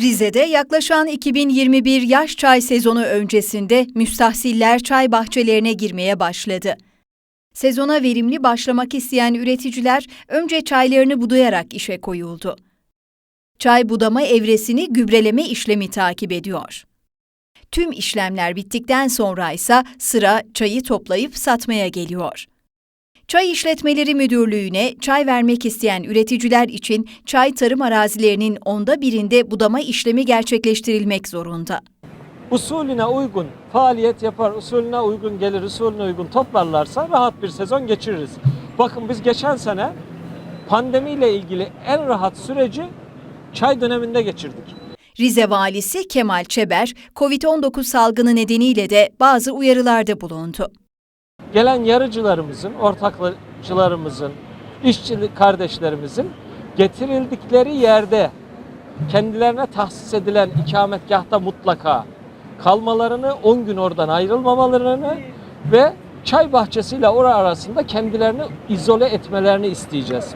Rize'de yaklaşan 2021 yaş çay sezonu öncesinde müstahsiller çay bahçelerine girmeye başladı. Sezona verimli başlamak isteyen üreticiler önce çaylarını budayarak işe koyuldu. Çay budama evresini gübreleme işlemi takip ediyor. Tüm işlemler bittikten sonra ise sıra çayı toplayıp satmaya geliyor. Çay İşletmeleri Müdürlüğü'ne çay vermek isteyen üreticiler için çay tarım arazilerinin onda birinde budama işlemi gerçekleştirilmek zorunda. usulüne uygun faaliyet yapar, usulüne uygun gelir, usulüne uygun toplarlarsa rahat bir sezon geçiririz. Bakın biz geçen sene pandemiyle ilgili en rahat süreci çay döneminde geçirdik. Rize Valisi Kemal Çeber, COVID-19 salgını nedeniyle de bazı uyarılarda bulundu gelen yarıcılarımızın, ortakçılarımızın, işçi kardeşlerimizin getirildikleri yerde kendilerine tahsis edilen ikametgahta mutlaka kalmalarını, 10 gün oradan ayrılmamalarını ve çay bahçesiyle ora arasında kendilerini izole etmelerini isteyeceğiz.